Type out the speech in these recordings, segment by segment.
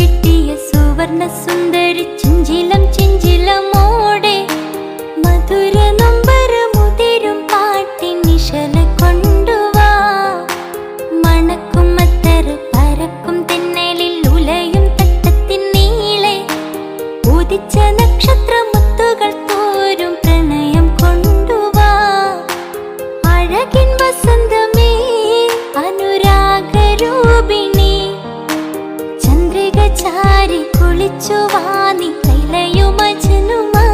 കിട്ടിയ സുവർണ സുന്ദരി ചിഞ്ചിലം ചിഞ്ചിലമോടെ മധുര നമ്പരും മുതിരും പാട്ടി നിശല കൊണ്ടുവാ. മണക്കും അത്തർ പരക്കും തിന്നലിൽ ഉലയും തട്ടത്തിൻ നീളെ ഉദിച്ച നക്ഷത്ര മുത്തുകൾ തോരും പ്രണയം കൊണ്ടുവാ. അഴകിൻ വസന്തമേ അനു ചാരി കുളിച്ചു വാ നീ കൈലയുമജനുമാ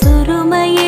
சுருமையில்